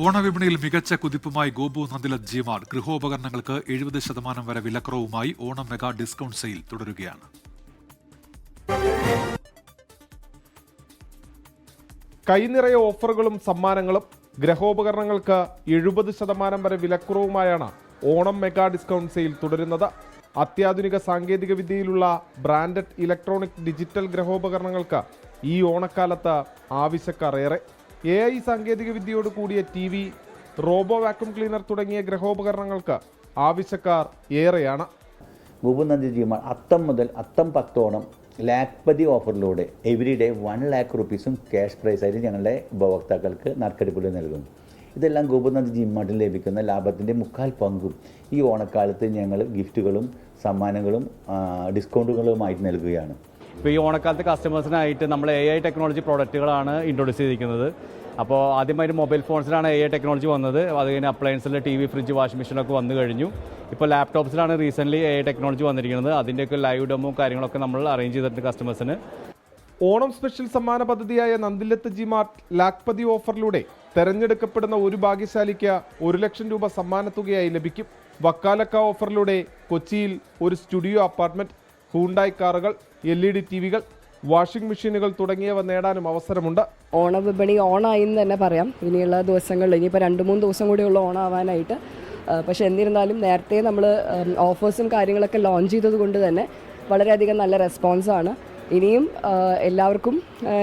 ഓണവിപണിയിൽ മികച്ച കുതിപ്പുമായി ഗോപു നന്ദില ജിമാർട്ട് ഗൃഹോപകരണങ്ങൾക്ക് എഴുപത് ശതമാനം വരെ വിലക്കുറവുമായി ഓണം മെഗാ ഡിസ്കൗണ്ട് സെയിൽ തുടരുകയാണ്. കൈനിറയ ഓഫറുകളും സമ്മാനങ്ങളും ഗ്രഹോപകരണങ്ങൾക്ക് എഴുപത് ശതമാനം വരെ വിലക്കുറവുമായാണ് ഓണം മെഗാ ഡിസ്കൗണ്ട് സെയിൽ തുടരുന്നത്. അത്യാധുനിക സാങ്കേതിക വിദ്യയിലുള്ള ബ്രാൻഡഡ് ഇലക്ട്രോണിക് ഡിജിറ്റൽ ഗ്രഹോപകരണങ്ങൾക്ക് ഈ ഓണക്കാലത്ത് ആവശ്യക്കാർ ഏറെ എ ഐ സാങ്കേതിക വിദ്യയോട് കൂടിയ T V robo vacuum cleaner തുടങ്ങിയ ഗ്രഹോപകരണങ്ങൾക്ക് ആവശ്യക്കാർ ഏറെയാണ്. ഗോപുനന്ദി ജിമാർ അത്തം മുതൽ അത്തം പത്തോണം ലാക്പതി ഓഫറിലൂടെ എവറി ഡേ വൺ ലാക്ക് റുപ്പീസും ക്യാഷ് പ്രൈസായിട്ട് ഞങ്ങളുടെ ഉപഭോക്താക്കൾക്ക് നറുക്കെടുപ്പിൽ നൽകുന്നു. ഇതെല്ലാം ഗോപനാഥ് ജിമ്മാട്ടിൽ ലഭിക്കുന്ന ലാഭത്തിന്റെ മുക്കാൽ പങ്കും ഈ ഓണക്കാലത്ത് ഞങ്ങൾ ഗിഫ്റ്റുകളും സമ്മാനങ്ങളും ഡിസ്കൗണ്ടുകളുമായിട്ട് നൽകുകയാണ്. ഇപ്പോൾ ഈ ഓണക്കാലത്ത് കസ്റ്റമേഴ്സിനായിട്ട് നമ്മൾ എ ഐ ടെക്നോളജി പ്രോഡക്റ്റുകളാണ് ഇൻട്രൊഡ്യൂസ് ചെയ്തിരിക്കുന്നത്. അപ്പോൾ ആദ്യമായിട്ട് മൊബൈൽ ഫോൺസിലാണ് എ ഐ ടെക്നോളജി വന്നത്. അത് കഴിഞ്ഞ് അപ്ലയൻസിൽ ടി വി ഫ്രിഡ്ജ് വാഷിംഗ് മെഷീനൊക്കെ വന്നു കഴിഞ്ഞു. ഇപ്പോൾ ലാപ്ടോപ്സിലാണ് റീസെന്റ്ലി എ ഐ ടെക്നോളജി വന്നിരിക്കുന്നത്. അതിന്റെയൊക്കെ ലൈവ് ഡെമോ കാര്യങ്ങളൊക്കെ നമ്മൾ അറേഞ്ച് ചെയ്തിട്ടുണ്ട് കസ്റ്റമേഴ്സിന് ഓണം സ്പെഷ്യൽ സമ്മാന പദ്ധതിയായ നന്ദിലത്ത് ജിമാർട്ട് ലാക്പതി ഓഫറിലൂടെ തെരഞ്ഞെടുക്കപ്പെടുന്ന ഒരു ഭാഗ്യശാലിക്ക് ഒരു ലക്ഷം രൂപ സമ്മാനത്തുകയായി ലഭിക്കും. വക്കാലക്ക ഓഫറിലൂടെ കൊച്ചിയിൽ ഒരു സ്റ്റുഡിയോ അപ്പാർട്ട്മെന്റ് ഹൂണ്ടായി കാറുകൾ എൽ ഇ ഡി ടി വികൾ വാഷിംഗ് മെഷീനുകൾ തുടങ്ങിയവ നേടാനും അവസരമുണ്ട്. ഓണവിപണി ഓണായി എന്ന് തന്നെ പറയാം. ഇനിയുള്ള ദിവസങ്ങളിൽ ഇനിയിപ്പോൾ രണ്ട് മൂന്ന് ദിവസം കൂടിയുള്ള ഓണാവാനായിട്ട്. പക്ഷേ എന്നിരുന്നാലും നേരത്തെ നമ്മൾ ഓഫേഴ്സും കാര്യങ്ങളൊക്കെ ലോഞ്ച് ചെയ്തത് കൊണ്ട് തന്നെ വളരെയധികം നല്ല റെസ്പോൺസാണ് ഇനിയും എല്ലാവർക്കും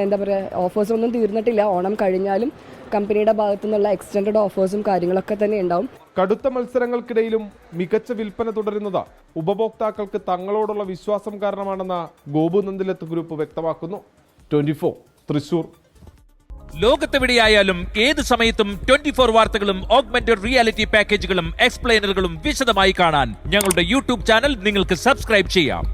എന്താ പറയുക ഓഫേഴ്സ് ഒന്നും തീർന്നിട്ടില്ല. ഓണം കഴിഞ്ഞാലും കമ്പനിയുടെ ഭാഗത്തു നിന്നുള്ള എക്സ്റ്റൻഡ് ഓഫേഴ്സും കാര്യങ്ങളൊക്കെ തന്നെ ഉണ്ടാവും. കടുത്ത മത്സരങ്ങൾക്കിടയിലും മികച്ച വിൽപ്പന തുടരുന്നത് ഉപഭോക്താക്കൾക്ക് തങ്ങളോടുള്ള വിശ്വാസം കാരണമാണെന്ന് ഗോപു നന്ദിലത്ത് ഗ്രൂപ്പ് വ്യക്തമാക്കുന്നു. ട്വന്റി തൃശൂർ. ലോകത്തെവിടെയായാലും ഏത് സമയത്തും ട്വന്റി ഫോർ വാർത്തകളും ഓഗ്മെന്റഡ് റിയാലിറ്റി പാക്കേജുകളും എക്സ്പ്ലെയിനറുകളും വിശദമായി കാണാൻ ഞങ്ങളുടെ യൂട്യൂബ് ചാനൽ നിങ്ങൾക്ക് സബ്സ്ക്രൈബ് ചെയ്യാം.